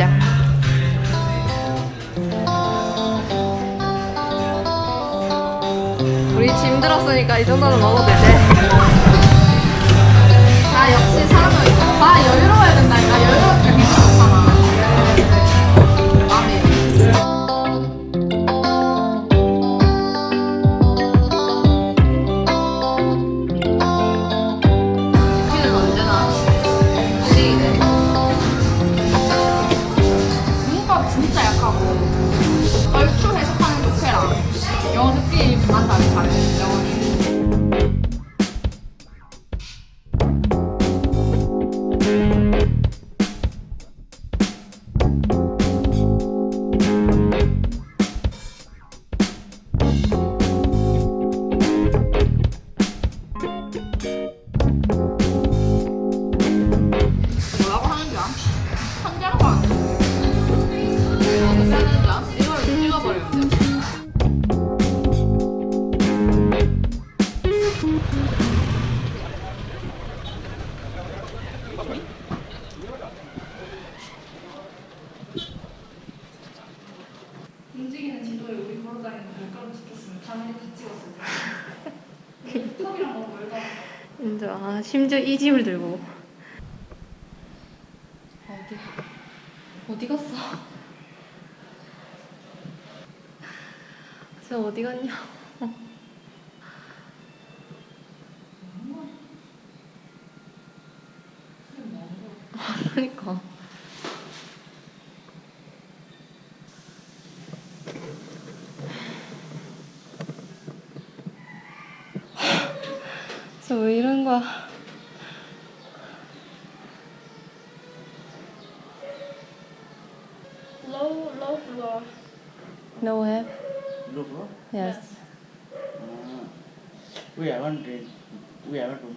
맛있다. 우리 짐 들었으니까 이 정도는 먹어도 되지. 지도에 우리 걸어다니는 물가로 찍혔으면 당연히 다 찍었을 텐데 턱이랑 너무 멀다 인정. 아, 심지어 이 짐을 들고. 어디 어디 갔어? 저 어디 갔냐? 그러니까. 저 왜 이런 거야? Low low floor No have? Look, bro. Yes. Ah. we haven't read. We haven't room.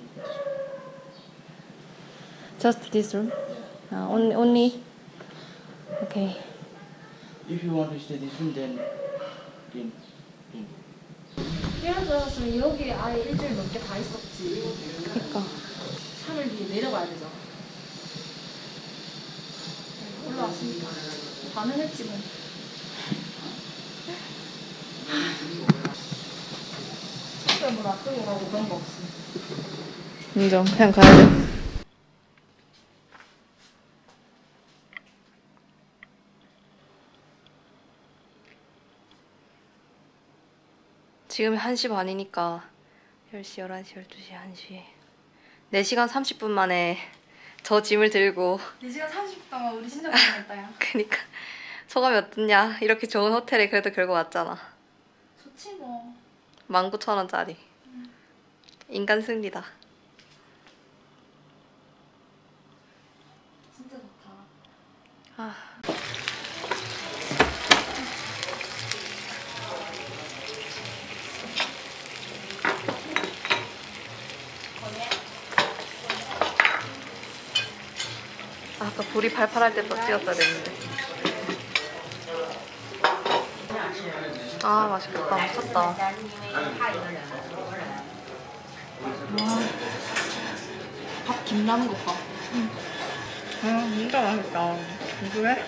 Just this room? Uh, only, only? Okay. If you want to stay this room, then in. in. 예를 들었으면 여기 아예 일주일 넘게 다 있었지 그니까. 3일 뒤에 내려가야 되잖아 올라왔으니까 반응했지 뭐 숙소에 뭐 놔두고 오라고 그런 거 없어 인정. 그냥 가야 돼. 지금 1시 반이니까 10시, 11시, 12시, 1시 4시간 30분 만에 저 짐을 들고. 4시간 30분 동안 우리 신장 했다 야 그니까. 소감이 어떻냐? 이렇게 좋은 호텔에 그래도 결국 왔잖아. 좋지 뭐. 19,000원짜리. 인간 승리다. 진짜 좋다. 아. 아까 불이 팔팔할 때더 찍었어야 됐는데. 아 맛있겠다. 미쳤다. 밥 김 나는 것 봐. 아 진짜 맛있다. 그래?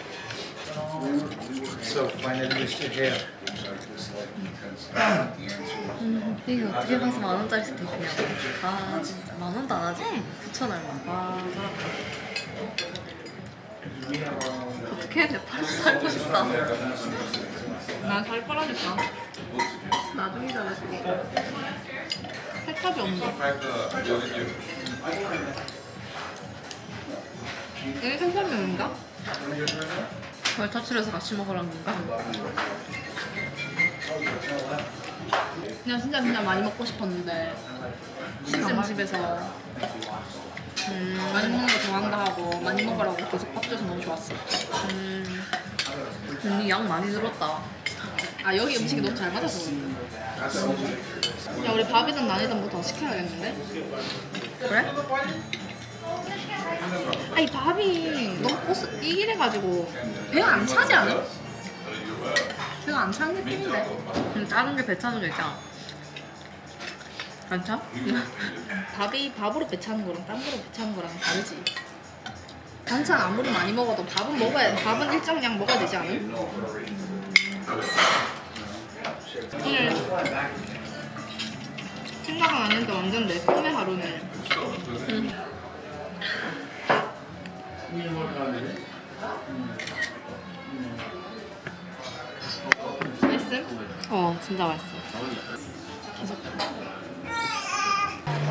So finally here. 음, 이게 어떻게 봐서 만 원짜리 스테이크냐? 아 진짜 만 원도 안 하지? 9천 얼마. 와. 어떻게 해? 팔 살고 싶다. 나잘 빨아줄까? 나중에 잘해줄게. 케찹이 없네. 이게 없는가? 걸 터치해서 같이 먹으라는 건가? 그냥 진짜 그냥 많이 먹고 싶었는데 시쌤 집에서 음, 많이 먹는 거 좋아한다 하고 많이 먹으라고 계속 밥 줘서 너무 좋았어. 음, 언니 양 많이 들었다. 아 여기 음식이 너무 잘 맞아서 그런가? 야 우리 밥이든 난이든 뭐 더 시켜야겠는데? 그래? 아니 밥이 너무 꼬스 이래가지고 배가 안 차지 않아? 배가 안 차는 느낌인데 근데 다른 게 배 차는 거 있잖아. 안 차? 밥이 밥으로 배 차는 거랑 딴 거로 배 차는 거랑 다르지 반찬 아무리 많이 먹어도 밥은 먹어야 밥은 일정량 먹어야 되지 않음? 오늘 생각은 안 했는데 완전 내 꿈의 하루네 맛있음? 어, 진짜 맛있어. 계속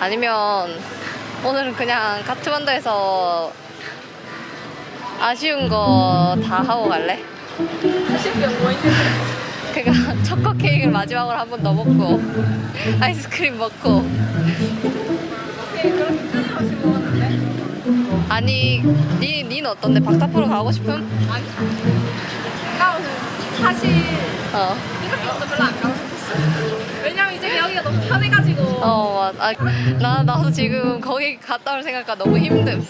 아니면 오늘은 그냥 카트만두에서 아쉬운 거 다 하고 갈래? 아쉬운 게뭐 있는데 그니까 초코 케이크를 마지막으로 한 번 더 먹고 아이스크림 먹고 그렇게 끊임없이 먹었는데 아니 니, 니는 어떤데? 박타프로 가고 싶음? 아니 나 오늘 사실 어, 생각보다 별로 안 가고 싶었어 여기가 너무 편해가지고. 어, 맞- 아, 나, 나도 지금 거기 갔다 올 생각가 너무 힘듦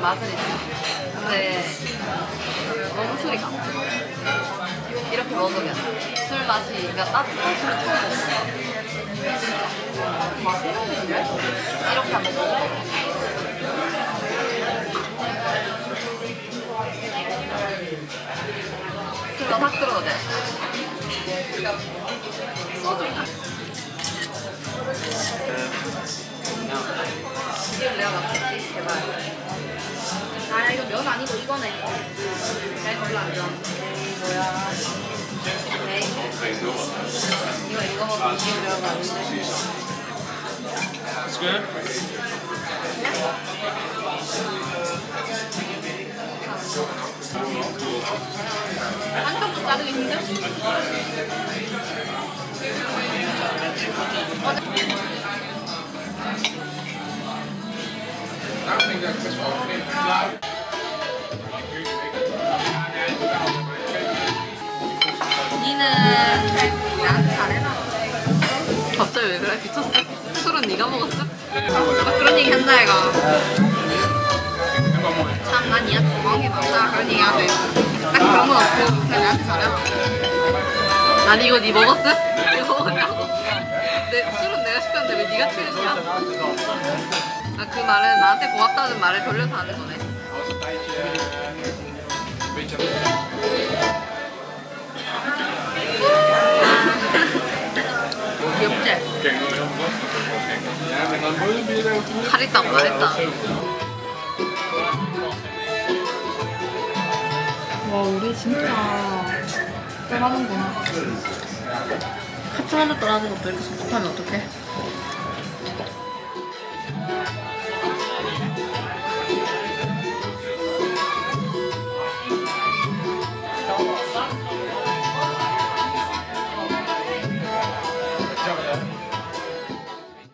맛은 있어 근데 너무 술이 가 이렇게 먹으면 술 맛이 그러니까 따뜻한 술을 처음 먹어 맛있는데? 이렇게 한번 먹어봐 술로 탁 들어도 돼. 이걸 내가 맞겠지? 제발 아니고 이거네 잘 별로 안 좋아 뭐야 에이 이거 이거 먹고 이거 아닌데 Is good? 한쪽도 자르기 힘들어? Nou, ik denk dat ik best wel 갑자기 왜 그래? 미쳤어? 술은 네가 먹었어? 막 그런 얘기 한다 이가. 참난 니한테 고마운 게 많다 그런 얘기 하대. 딱 그런 건 없고 그냥 나한테 잘해라. 아니 이거 네 먹었어? 이거 먹었냐고. 내 술은 내가 시켰는데 왜 네가 취했냐? 아, 그 말은 나한테 고맙다는 말을 돌려서 하는 거네. 살 있다고 말했다. 와 우리 진짜 또 하는구나 카트만두 떨어진 것도 이렇게 섭섭하면 어떡해?